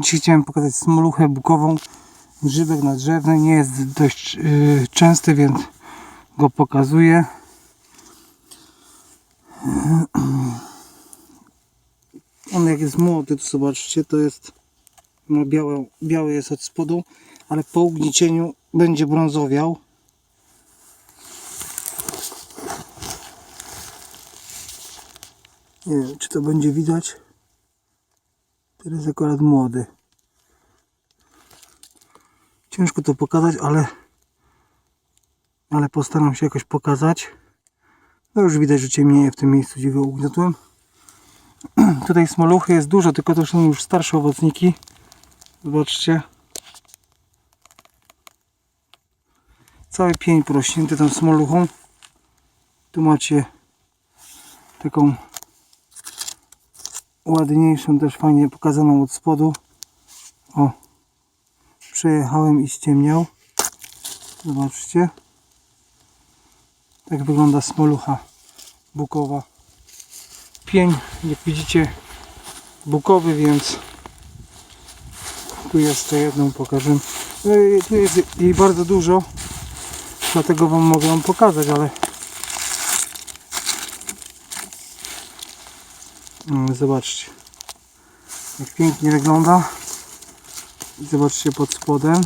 Dzisiaj chciałem pokazać smoluchę bukową. Grzybek nadrzewny nie jest dość yy, częsty, więc go pokazuję. On jak jest młody, to zobaczcie, to jest no białe, biały jest od spodu, ale po ugniecieniu będzie brązowiał. Nie wiem, czy to będzie widać. Teraz akurat młody. Ciężko to pokazać, ale ale postaram się jakoś pokazać. No już widać, że ciemnieje w tym miejscu, gdzie go ugniotłem. Tutaj smoluchy jest dużo, tylko to są już starsze owocniki. Zobaczcie. Cały pień porośnięty tą smoluchą. Tu macie taką ładniejszą, też fajnie pokazaną od spodu. O, przejechałem i ściemniał. Zobaczcie. Tak wygląda smolucha bukowa. Pień, jak widzicie, bukowy, więc tu jeszcze jedną pokażę. I Tu jest jej bardzo dużo, dlatego Wam mogę ją pokazać, ale zobaczcie, jak pięknie wygląda. Zobaczcie pod spodem.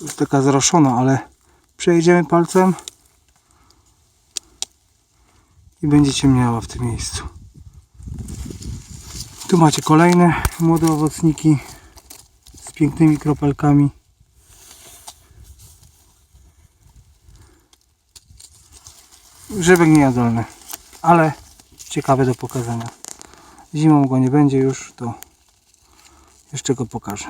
Jest taka zroszona, ale przejedziemy palcem i będziecie miała w tym miejscu. Tu macie kolejne młode owocniki z pięknymi kropelkami. Grzybek niejadolny, ale ciekawy do pokazania. Zimą go nie będzie już, to jeszcze go pokażę.